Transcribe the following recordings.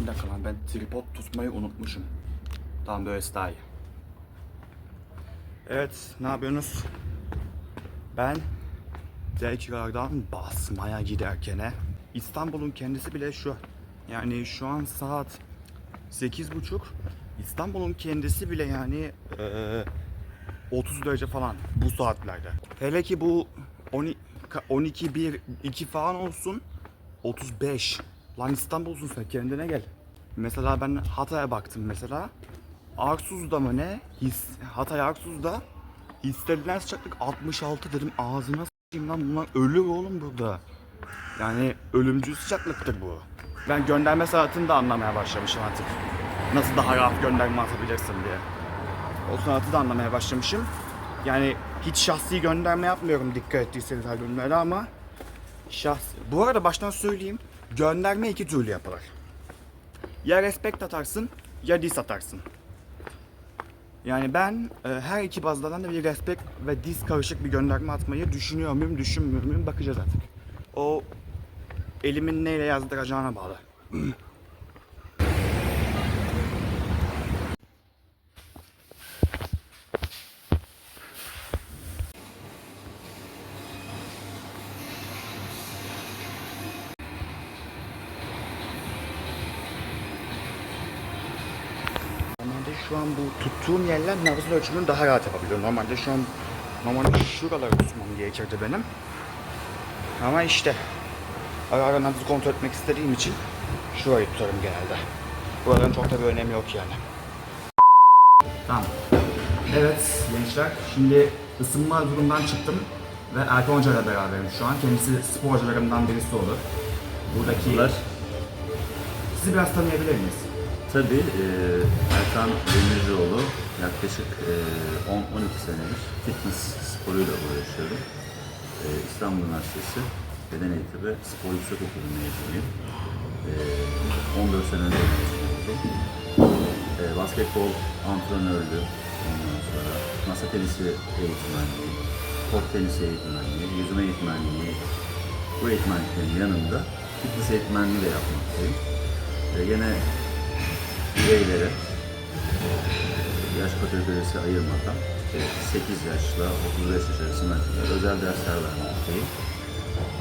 Bir dakika lan ben tripod tutmayı unutmuşum. Tamam böylesi daha iyi. Evet ne yapıyorsunuz? Ben tekrardan basmaya giderken İstanbul'un kendisi bile şu. Yani şu an saat 8.30. İstanbul'un kendisi bile yani eee 30 derece falan bu saatlerde. Hele ki bu 12, 12 1 2 falan olsun 35. Lan İstanbul'sun sen kendine gel. Mesela ben Hatay'a baktım mesela. Arsuz'da mı ne? His, Hatay Arsuz'da hissedilen sıcaklık 66 dedim ağzına s**eyim lan bunlar ölür oğlum burada. Yani ölümcül sıcaklıktır bu. Ben gönderme saatini de anlamaya başlamışım artık. Nasıl daha rahat gönderme atabilirsin diye. O sanatı da anlamaya başlamışım. Yani hiç şahsi gönderme yapmıyorum dikkat ettiyseniz albümlere ama şahsi. Bu arada baştan söyleyeyim. Gönderme iki türlü yapılır. Ya respect atarsın ya diss atarsın. Yani ben e, her iki bazdan da bir respect ve diss karışık bir gönderme atmayı düşünüyor muyum, düşünmüyor muyum bakacağız artık. O elimin neyle yazdıracağına bağlı. Şu an bu tuttuğum yerler nabzın ölçümünü daha rahat yapabiliyor. Normalde şu an normalde şuraları tutmam gerekirdi benim. Ama işte ara ara nabzı kontrol etmek istediğim için şurayı tutarım genelde. Buraların çok da bir önemi yok yani. Tamam. Evet gençler şimdi ısınma durumdan çıktım ve Erkan Hoca ile beraberim şu an. Kendisi spor hocalarımdan birisi olur. Buradakiler. Sizi biraz tanıyabilir miyiz? Tabii e, Erkan Demircioğlu yaklaşık e, 10-12 senedir fitness sporuyla uğraşıyorum. E, İstanbul Üniversitesi Beden Eğitimi Spor Yüksek Okulu mezunuyum. E, 14 sene önce mezun. E, basketbol antrenörlüğü, ondan sonra masa tenisi eğitmenliği, top tenisi eğitmenliği, yüzme eğitmenliği, bu eğitmenliklerin yanında fitness eğitmenliği de yapmaktayım. E, yine bireylere yaş kategorisi ayırmadan işte 8 yaşla 35 yaş arasında özel dersler vermekteyim.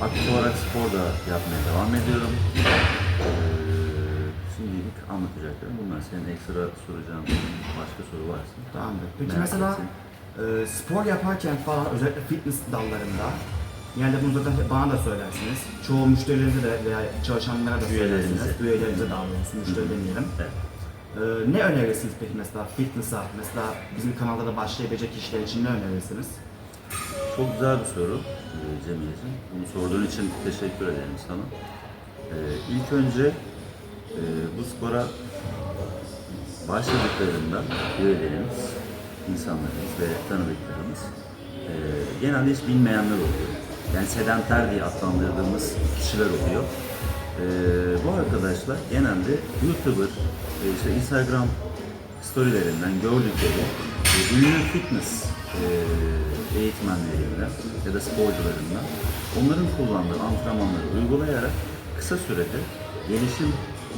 Aktif olarak spor da yapmaya devam ediyorum. Ee, şimdilik anlatacaklarım bunlar. Senin ekstra soracağın başka soru varsa. Tamamdır. Peki Merak mesela e, spor yaparken falan özellikle fitness dallarında yani bunu zaten bana da söylersiniz. Çoğu müşterilerinize de veya çalışanlara da söylersiniz. Üyelerinize. Üyelerinize daha doğrusu müşteri demeyelim. Evet. E, ne önerirsiniz peki mesela fitness'a? Mesela bizim kanalda da başlayabilecek kişiler için ne önerirsiniz? Çok güzel bir soru e. Bunu sorduğun için teşekkür ederim sana. Ee, ilk önce e, bu spora başladıklarında üyelerimiz, insanlarımız ve tanıdıklarımız e, genelde hiç bilmeyenler oluyor. Yani sedanter diye adlandırdığımız kişiler oluyor. E, bu arkadaşlar genelde YouTuber, işte Instagram storylerinden gördükleri e, ünlü fitness e, eğitmenlerinden ya da sporcularından onların kullandığı antrenmanları uygulayarak kısa sürede gelişim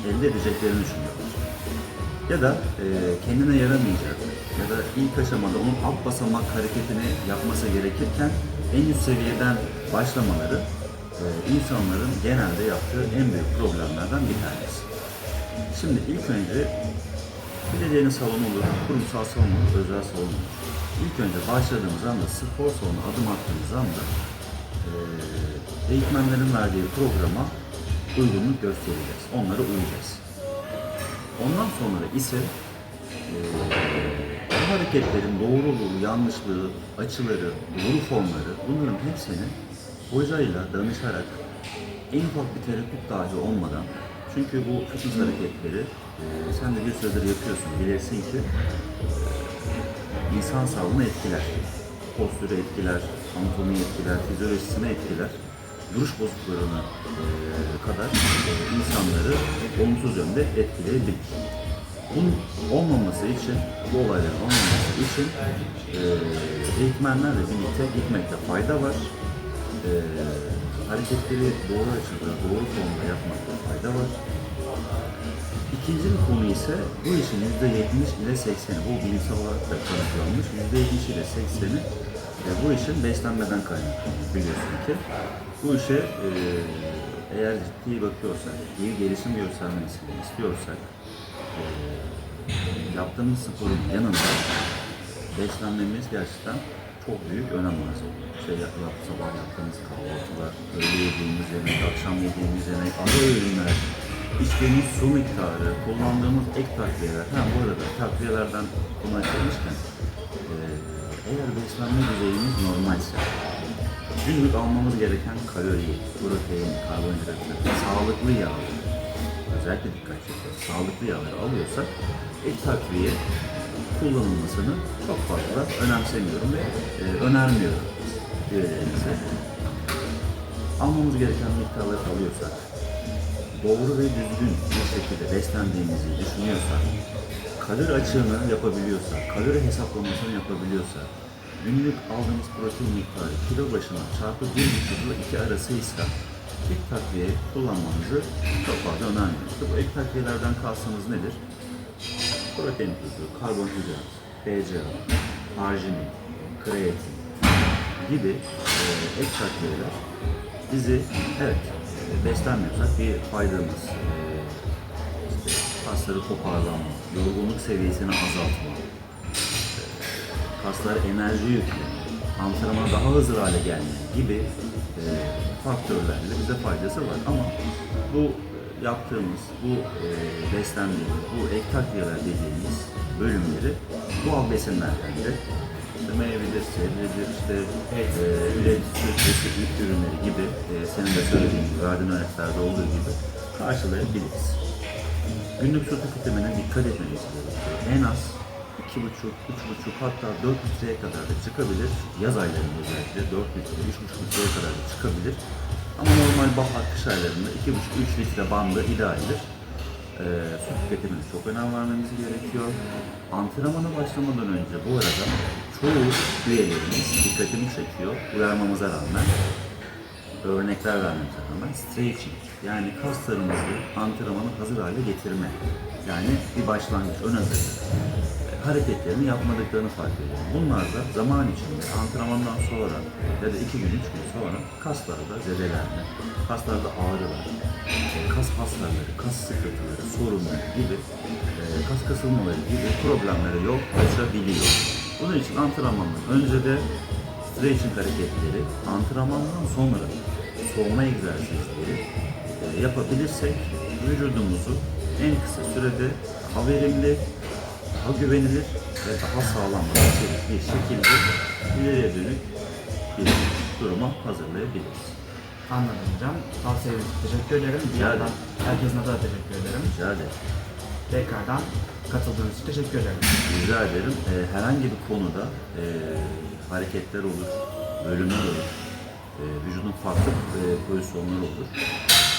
elde edeceklerini düşünüyorlar. Ya da e, kendine yaramayacak ya da ilk aşamada onun alt basamak hareketini yapması gerekirken en üst seviyeden başlamaları e, insanların genelde yaptığı en büyük problemlerden bir tanesi. Şimdi ilk önce belediyenin salonu olur, kurumsal salon olur, özel salon olur. İlk önce başladığımız anda, spor salonuna adım attığımız anda e, eğitmenlerin verdiği programa uygunluk göstereceğiz. Onlara uyacağız. Ondan sonra ise e, hareketlerin doğruluğu, yanlışlığı, açıları, doğru formları bunların hepsini hocayla danışarak en ufak bir tereddüt dahi olmadan çünkü bu fitness hareketleri e, sen de bir süredir yapıyorsun bilirsin ki e, insan sağlığını etkiler. Postürü etkiler, anatomiyi etkiler, fizyolojisini etkiler. Duruş bozukluklarına e, kadar e, insanları olumsuz yönde etkileyebilir. Bunun olmaması için, bu olayların olmaması için e, eğitmenlerle birlikte gitmekte fayda var. E, hareketleri doğru açıda, doğru formda yapmakta fayda var. İkinci bir konu ise bu işin %70 ile 80'i, bu bilimsel olarak da kanıtlanmış, %70 ile 80'i e, bu işin beslenmeden kaynaklanıyor biliyorsun ki. Bu işe e, eğer ciddi bakıyorsak, iyi gelişim göstermesini istiyorsak, e, yaptığımız sporun yanında beslenmemiz gerçekten çok büyük önem arz ediyor. Yap, sabah yaptığımız kahvaltılar, öğle yediğimiz yemek, akşam yediğimiz yemek, ara öğünler, içtiğimiz su miktarı, kullandığımız ek takviyeler. Ha bu arada takviyelerden konu açılmışken e, eğer beslenme düzeyimiz normalse günlük almamız gereken kalori, protein, karbonhidrat, sağlıklı yağ, özellikle dikkat çekiyoruz. Sağlıklı yağları alıyorsak ek takviye kullanılmasını çok fazla önemsemiyorum ve e, önermiyorum üyelerimize. Almamız gereken miktarları alıyorsak, doğru ve düzgün bir şekilde beslendiğimizi düşünüyorsak, kalori açığını yapabiliyorsak, kalori hesaplamasını yapabiliyorsak, günlük aldığımız protein miktarı kilo başına çarpı 1,5 ile 2 arasıysa ek takviye kullanmamızı çok fazla önermiyoruz. Bu ek takviyelerden kastımız nedir? Protein tuzu, karbonhidrat, BCA, arginin, kreatin gibi e, ek takviyeler bizi evet e, beslenmiyorsak bir faydamız, e, kasları toparlama, yorgunluk seviyesini azaltma, kaslara enerji yükleme, antrenmana daha hazır hale gelme gibi e, faktörlerle bize faydası var. Ama bu e, yaptığımız, bu e, beslendiğimiz, bu ek takviyeler dediğimiz bölümleri doğal besinlerden de işte meyvedir, sebzedir, işte et, e, süt süt ürünleri gibi e, senin de söylediğin gibi, verdiğin örneklerde olduğu gibi karşılayabiliriz. Günlük su tüketimine dikkat etmemiz gerekiyor. En az 2,5, 3,5 hatta 4 litreye kadar da çıkabilir. Yaz aylarında özellikle 4 litre, 3,5 litreye kadar da çıkabilir. Ama normal bahar kış aylarında 2,5-3 litre bandı idealdir. Ee, su tüketimine çok önem vermemiz gerekiyor. Antrenmana başlamadan önce bu arada çoğu üyelerimiz dikkatimi çekiyor. Uyarmamıza rağmen örnekler vermemize rağmen stretching yani kaslarımızı antrenmanı hazır hale getirme yani bir başlangıç ön hazırlık hareketlerini yapmadıklarını fark ediyorum. Bunlar da zaman içinde antrenmandan sonra ya da iki gün, üç gün sonra kaslarda zedelenme, kaslarda ağrılar, kas hasarları, kas sıkıntıları, sorunları gibi e, kas kasılmaları gibi problemlere yol açabiliyor. Bunun için antrenmandan önce de stretching hareketleri, antrenmandan sonra soğuma egzersizleri e, yapabilirsek vücudumuzu en kısa sürede daha verimli, daha güvenilir ve daha sağlam bir şekilde ileriye dönük bir duruma hazırlayabiliriz. Anladım hocam. Tavsiyeniz için teşekkür ederim. Bir Rica yandan herkesin adına teşekkür ederim. Rica ederim. Tekrardan katıldığınız için teşekkür ederim. Rica ederim. Ee, herhangi bir konuda e, hareketler olur, bölümler olur, e, vücudun farklı e, pozisyonları olur.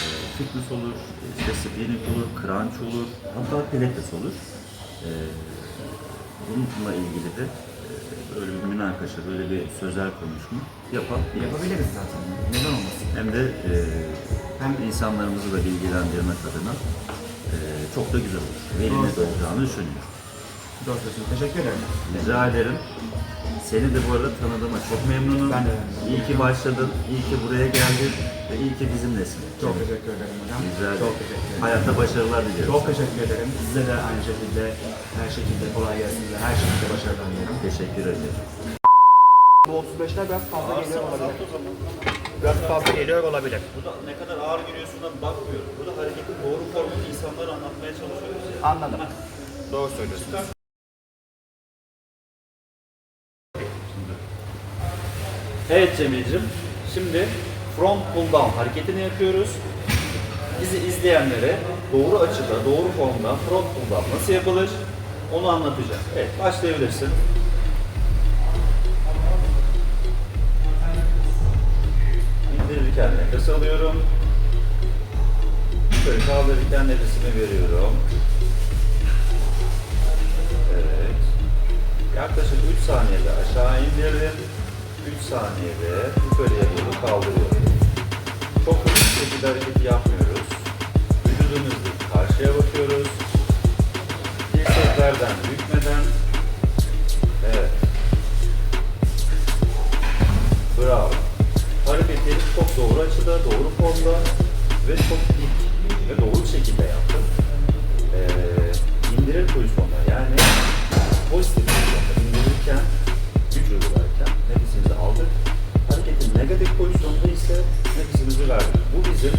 E, fitness olur, işte spinning olur, crunch olur, hatta pilates olur. E, bununla ilgili de e, böyle bir münakaşa, böyle bir sözel konuşma yapabiliriz. Yapabiliriz zaten. Neden olmasın? Hem de e, hem insanlarımızı da bilgilendirmek adına e, çok da güzel olur. Verimli olacağını düşünüyorum. Söylüyorsunuz. Teşekkür ederim. Rica ederim. Seni de bu arada tanıdığıma çok memnunum. Ben de memnunum. İyi ki başladın, iyi ki buraya geldin ve iyi ki bizimlesin. Çok teşekkür ederim hocam. Rica ederim. Çok teşekkür ederim. Hayatta başarılar diliyorum. Çok teşekkür ederim. Size de aynı şekilde her şekilde kolay gelsin ve her şekilde başarılar diliyorum. Teşekkür ederim. Bu 35'ler biraz fazla geliyor olabilir. Biraz fazla geliyor olabilir. Burada ne kadar ağır giriyorsundan bakmıyorum. Burada hareketin doğru formunu insanlara anlatmaya çalışıyoruz ya. Anladım. Doğru söylüyorsunuz. Evet Cemil'cim, şimdi front pull down hareketini yapıyoruz. Bizi izleyenlere doğru açıda, doğru formda front pull down nasıl yapılır onu anlatacağım. Evet, başlayabilirsin. İndirirken nefes alıyorum. Yukarı kaldırırken nefesimi veriyorum. Evet. Yaklaşık 3 saniyede aşağı indirdim. 3 saniyede yukarıya doğru kaldırıyorum. Çok hızlı şekilde hareketi yapmıyoruz. Vücudumuzla karşıya bakıyoruz. yerden bükmeden. Evet. Bravo. Hareketi çok doğru açıda, doğru formda ve çok dik ve doğru şekilde yaptın. Ee, indirir pozisyonda yani pozitif negatif pozisyonda ise nefesimizi verdik. Bu bizim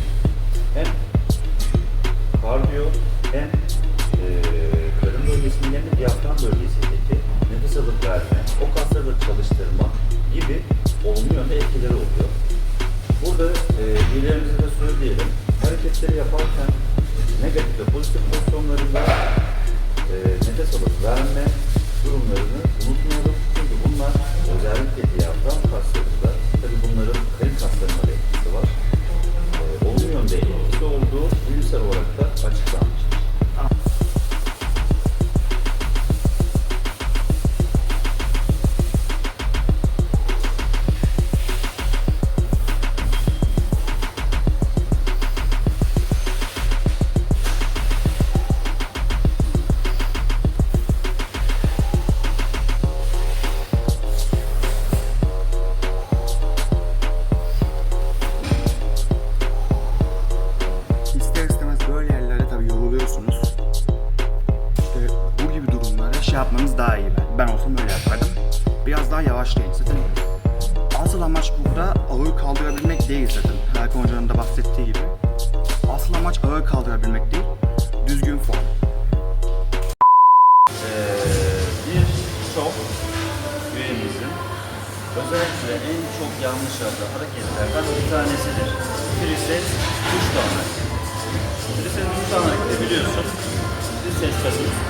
hem kardiyo hem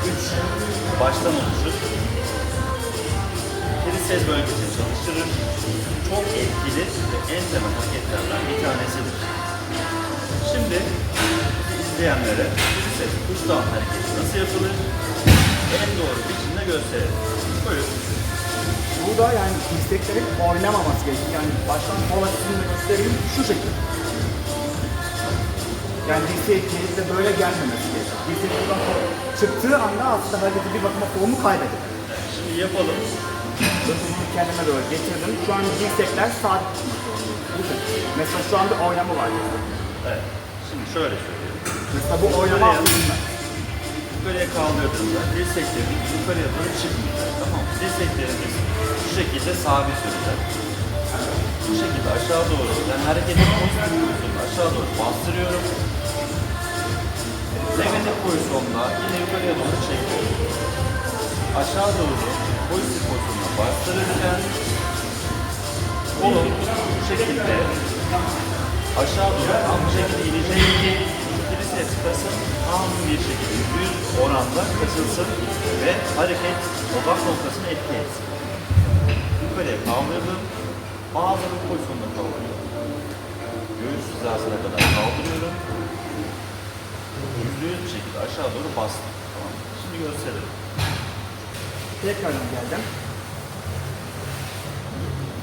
3 baştan oluşur. Triceps bölgesini çalıştırır. Çok etkili ve en temel hareketlerden bir tanesidir. Şimdi izleyenlere triceps kuş dağını hareketi nasıl yapılır? en doğru biçimde gösterelim. Buyurun. Burada yani dirseklerin oynamaması gerekiyor. Yani baştan kol açısını göstereyim şu şekilde. Yani dirsek de böyle gelmemesi kol çıktığı anda aslında hareketi bir bakıma formu kaybediyor. Şimdi yapalım. Bunu kendime doğru getirdim. Şu an dirsekler sabit şekilde. Mesela şu an bir oynama var. Evet. Şimdi şöyle söyleyeyim. Mesela bu oynama aslında. Yukarıya kaldırdığımda dirseklerimiz yukarıya doğru çıkmayacak. Tamam mı? Dirseklerimiz şu şekilde sabit duracak. Bu şekilde aşağı doğru, yani hareketin pozitif aşağı doğru bastırıyorum. Negatif pozisyonda yine yukarıya doğru çekiyorum. Aşağı doğru pozitif pozisyonda bastırırken kolum bu şekilde aşağı doğru tam bu şekilde inecek ki triceps kasım tam bir şekilde düz oranda kasılsın ve hareket odak noktasını etki etsin. Yukarıya kaldırdım. Bu pozisyonda kaldırıyorum. Göğüs hizasına kadar kaldırıyorum. Bir şekilde aşağı doğru bastım. Tamam. Şimdi gösterelim. Tekrardan geldim.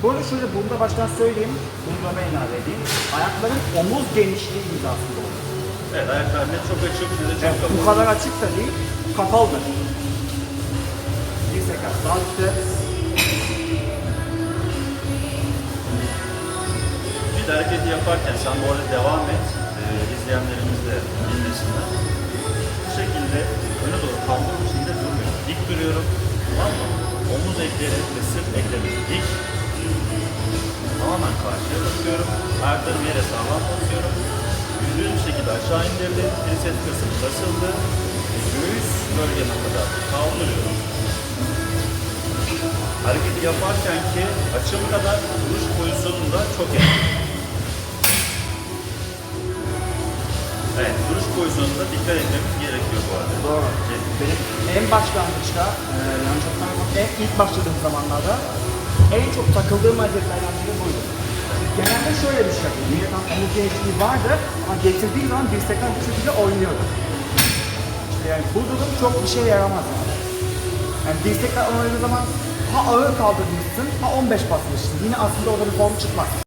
Bu arada şöyle bunu da baştan söyleyeyim. Bunu da ben ilave edeyim. Ayakların omuz genişliği hizasında olur. Evet ayaklar ne çok açık ne de çok Evet, kapalı. bu kadar açık da değil, kapalıdır. Dirsekler sağ üstte. Bir hareketi yaparken sen bu arada devam et. İzleyenlerimiz de dinlesinler. Bu şekilde öne doğru kaldırım şekilde durmuyorum. Dik duruyorum. Tamam mı? Omuz ekleri ve sırt ekleri dik. Tamamen karşıya bakıyorum. Ayaklarımı yere sağlam basıyorum. Yüzüğü bir şekilde aşağı indirdim. Triceps kısmı basıldı. Göğüs bölgeme kadar kaldırıyorum. Hareketi yaparken ki açım kadar duruş pozisyonunda çok etkili. Evet, duruş pozisyonunda dikkat etmemiz gerekiyor bu arada. Doğru. Benim en başlangıçta, e, yani çok en ilk başladığım zamanlarda en çok takıldığım hareketlerden biri buydu. Genelde şöyle bir şey yapıyor. Millet tam omuz genişliği vardı ama getirdiği zaman dirsekler bir şekilde oynuyordu. İşte yani bu durum çok bir şeye yaramaz yani. Yani dirsekler oynadığı zaman ha ağır kaldırmışsın ha 15 basmışsın. Yine aslında orada bir form çıkmaz.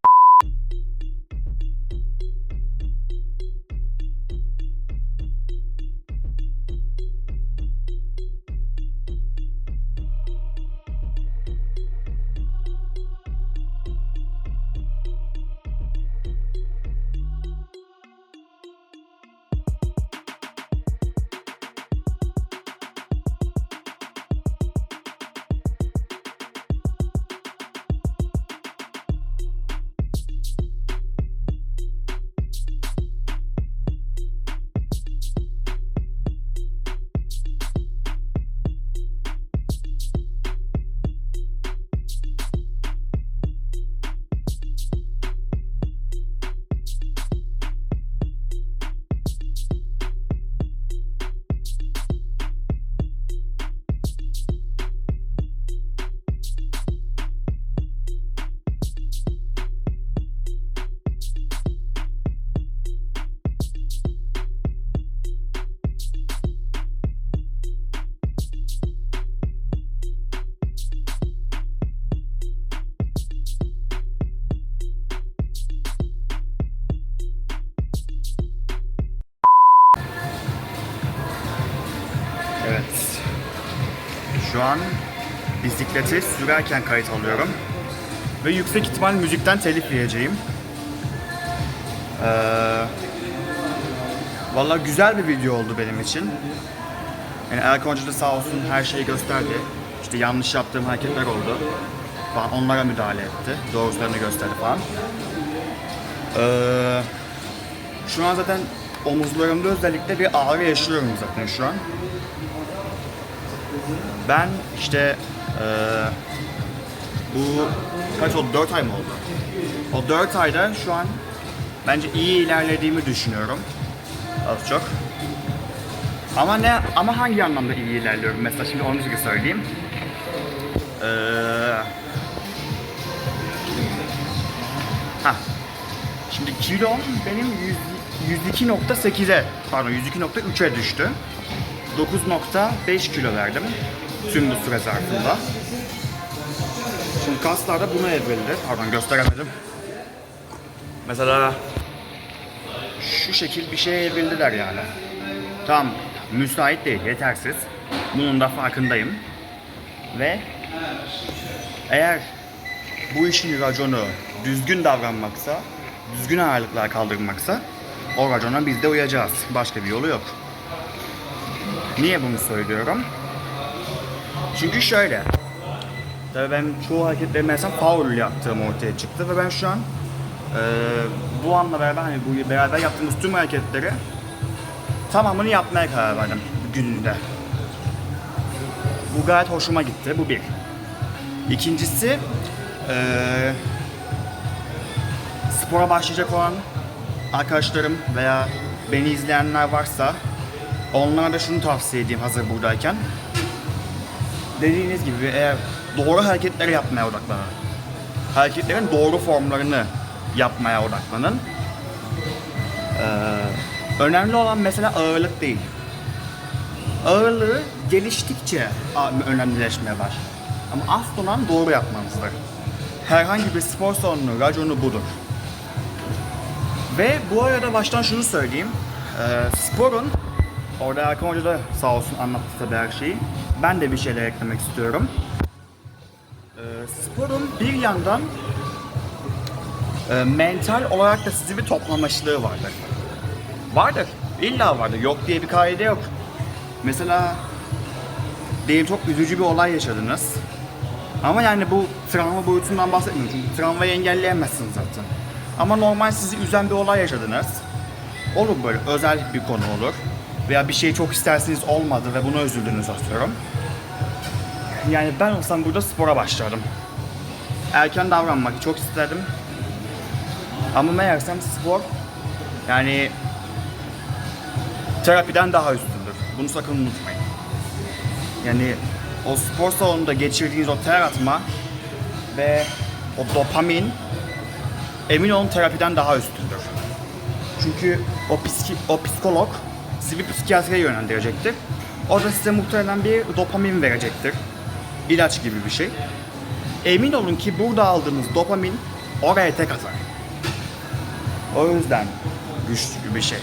An bisikleti sürerken kayıt alıyorum. Ve yüksek ihtimal müzikten telif yiyeceğim. Ee, Valla güzel bir video oldu benim için. Yani Erkan Hoca da sağ olsun her şeyi gösterdi. İşte yanlış yaptığım hareketler oldu. Falan onlara müdahale etti. Doğrularını gösterdi falan. Ee, şu an zaten omuzlarımda özellikle bir ağrı yaşıyorum zaten şu an. Ben işte eee, bu kaç oldu? 4 ay mı oldu? O 4 ayda şu an bence iyi ilerlediğimi düşünüyorum. Az çok. Ama ne ama hangi anlamda iyi ilerliyorum? Mesela şimdi onu düzgün söyleyeyim. Eee ha. Şimdi kilom benim 100 102.8'e pardon 102.3'e düştü. 9.5 kilo verdim tüm bu süre zarfında. Şimdi kaslar da buna evrildi. Pardon gösteremedim. Mesela şu şekil bir şeye evrildiler yani. Tam müsait değil, yetersiz. Bunun da farkındayım. Ve eğer bu işin raconu düzgün davranmaksa, düzgün ağırlıklar kaldırmaksa o racona biz de uyacağız. Başka bir yolu yok. Niye bunu söylüyorum? Çünkü şöyle. Tabii ben çoğu hareketleri mesela foul yaptığım ortaya çıktı ve ben şu an eee, bu anla beraber hani bu beraber yaptığımız tüm hareketleri tamamını yapmaya karar verdim gününde. Bu gayet hoşuma gitti. Bu bir. İkincisi eee spora başlayacak olan arkadaşlarım veya beni izleyenler varsa onlara da şunu tavsiye edeyim hazır buradayken. Dediğiniz gibi eğer doğru hareketleri yapmaya odaklanın. Hareketlerin doğru formlarını yapmaya odaklanın. Ee, önemli olan mesela ağırlık değil. Ağırlığı geliştikçe önemlileşmeye başlar. Ama asıl olan doğru yapmanızdır. Herhangi bir spor salonunun raconu budur. Ve bu arada baştan şunu söyleyeyim. Ee, sporun, orada Erkan Hoca da sağ olsun anlattı tabii her şeyi. Ben de bir şeyler eklemek istiyorum. Ee, sporun bir yandan e, mental olarak da sizi bir toplamaçlığı vardır. Vardır. İlla vardır. Yok diye bir kaide yok. Mesela diyelim çok üzücü bir olay yaşadınız. Ama yani bu travma boyutundan bahsetmiyorum. Çünkü travmayı engelleyemezsiniz zaten. Ama normal sizi üzen bir olay yaşadınız. Olur böyle özel bir konu olur. Veya bir şey çok isterseniz olmadı ve buna üzüldünüz atıyorum. Yani ben olsam burada spora başlardım. Erken davranmak çok isterdim. Ama meğersem spor yani terapiden daha üstündür. Bunu sakın unutmayın. Yani o spor salonunda geçirdiğiniz o ter atma ve o dopamin emin olun terapiden daha üstündür. Çünkü o, psiki, o psikolog sizi bir psikiyatriye yönlendirecektir. O da size muhtemelen bir dopamin verecektir. İlaç gibi bir şey. Emin olun ki burada aldığınız dopamin oraya tek atar. O yüzden güçlü bir şey.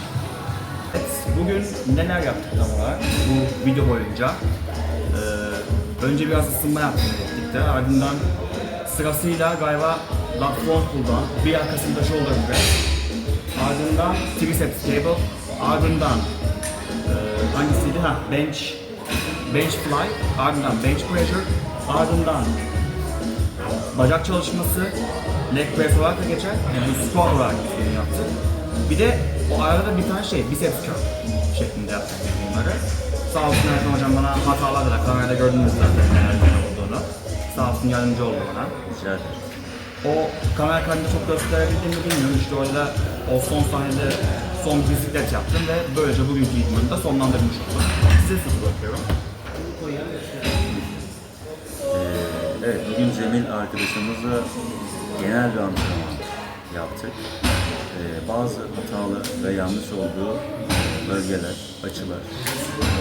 Bugün neler yaptık tam olarak bu video boyunca? Ee, önce biraz ısınma yaptık birlikte. Ardından sırasıyla galiba lat pull'dan, bir arkasında shoulder press, ardından triceps cable, ardından hangisiydi? Ha, bench bench fly, ardından bench pressure, ardından bacak çalışması, leg press olarak da geçer. Yani squat olarak bunu yaptık. Bir de o arada bir tane şey, biceps curl şeklinde yaptık bunları. Sağ olsun Erkan hocam bana hatalar da kamerada gördünüz zaten neler ne olduğunu. Sağ olsun yardımcı oldu bana. Rica ederim. O kamera kaydında çok gösterebildiğimi bilmiyorum. İşte orada o son sahnede son bisiklet yaptım ve böylece bugünkü idmanı da sonlandırmış oldum. Size söz bırakıyorum. Evet, bugün Cemil arkadaşımızla genel bir antrenman yaptık. Ee, bazı hatalı ve yanlış olduğu bölgeler, açılar,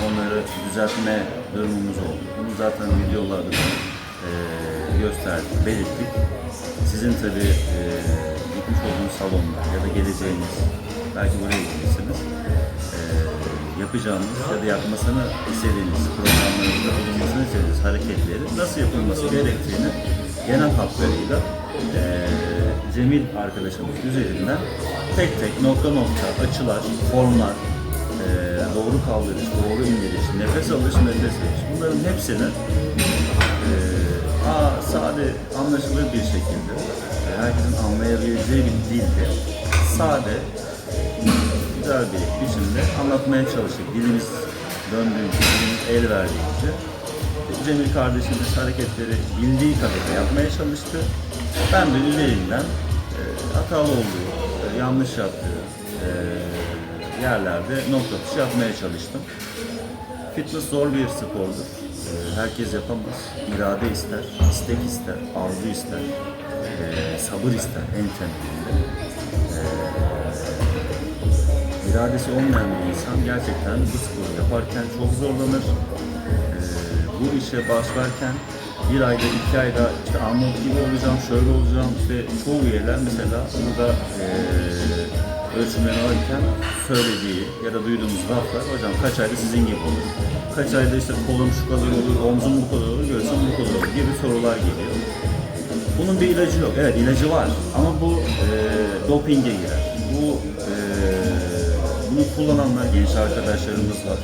onları düzeltme durumumuz oldu. Bunu zaten videolarda da e, gösterdik, belirttik. Sizin tabii e, gitmiş olduğunuz salonlar ya da geleceğiniz, belki buraya gitmişsiniz. E, yapacağımız ya da yapmasını istediğimiz programlarımızda bulunmasını istediğimiz hareketleri nasıl yapılması gerektiğini genel hatlarıyla eee Cemil arkadaşımız üzerinden tek tek nokta nokta açılar, formlar, eee, doğru kaldırış, doğru indiriş, nefes alış, nefes veriş bunların hepsini aa, sade, anlaşılır bir şekilde e, herkesin anlayabileceği bir dilde sade, güzel bir biçimde anlatmaya çalıştık. Dilimiz döndüğünce, dilimiz el verdiğince Cemil kardeşimiz hareketleri bildiği kadarıyla yapmaya çalıştı. Ben de üzerinden e, hatalı olduğu, e, yanlış yaptığı e, yerlerde nokta atışı yapmaya çalıştım. Fitness zor bir spordur. E, herkes yapamaz. İrade ister, istek ister, arzu ister, e, sabır ister en temelinde. E, iradesi olmayan bir insan gerçekten bu sporu yaparken çok zorlanır. Ee, bu işe başlarken bir ayda, iki ayda işte Arnold gibi olacağım, şöyle olacağım. İşte çoğu üyeler mesela burada ee, ölçümlerini alırken söylediği ya da duyduğumuz laflar hocam kaç ayda sizin gibi olur. Kaç ayda işte kolum şu kadar olur, omzum bu kadar olur, göğsüm bu kadar olur gibi sorular geliyor. Bunun bir ilacı yok. Evet ilacı var ama bu e, dopinge girer. Bu e, bunu kullananlar genç arkadaşlarımız var.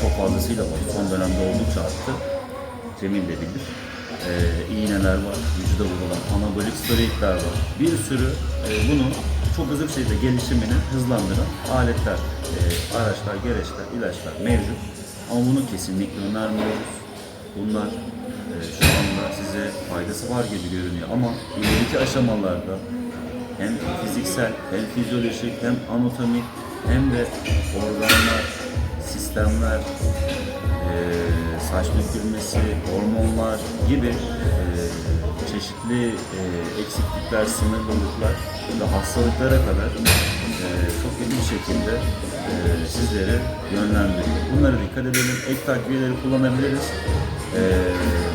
Çok fazlasıyla var. Son dönemde oldukça arttı. Cemil de bilir. E, iğneler var, vücuda vurulan anabolik steroidler var. Bir sürü e, bunun çok hızlı bir şekilde gelişimini hızlandıran aletler, e, araçlar, gereçler, ilaçlar mevcut. Ama bunu kesinlikle önermiyoruz. Bunlar e, şu anda size faydası var gibi görünüyor ama ileriki aşamalarda hem fiziksel, hem fizyolojik, hem anatomik, hem de organlar, sistemler, e, saç dökülmesi, hormonlar gibi e, çeşitli e, eksiklikler, sınırlılıklar ve hastalıklara kadar e, çok iyi bir şekilde e, sizlere yönlendiriyor. Bunlara dikkat edelim. Ek takviyeleri kullanabiliriz. E,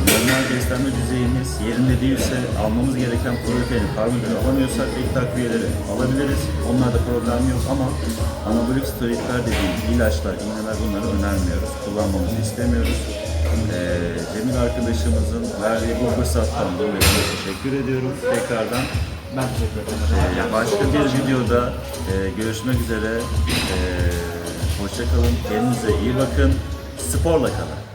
normal beslenme düzeyimiz yerinde değilse almamız gereken proteini, karbonhidratı alamıyorsak ek takviyeleri alabiliriz. Onlarda problem yok ama anabolik steroidler dediğimiz ilaçlar, iğneler bunları önermiyoruz. Kullanmamızı istemiyoruz. E, Cemil arkadaşımızın verdiği bu fırsattan dolayı teşekkür ediyorum. Tekrardan Ben teşekkür ederim ee, Başka bir videoda e, görüşmek üzere. E, hoşça kalın. Kendinize iyi bakın. Sporla kalın.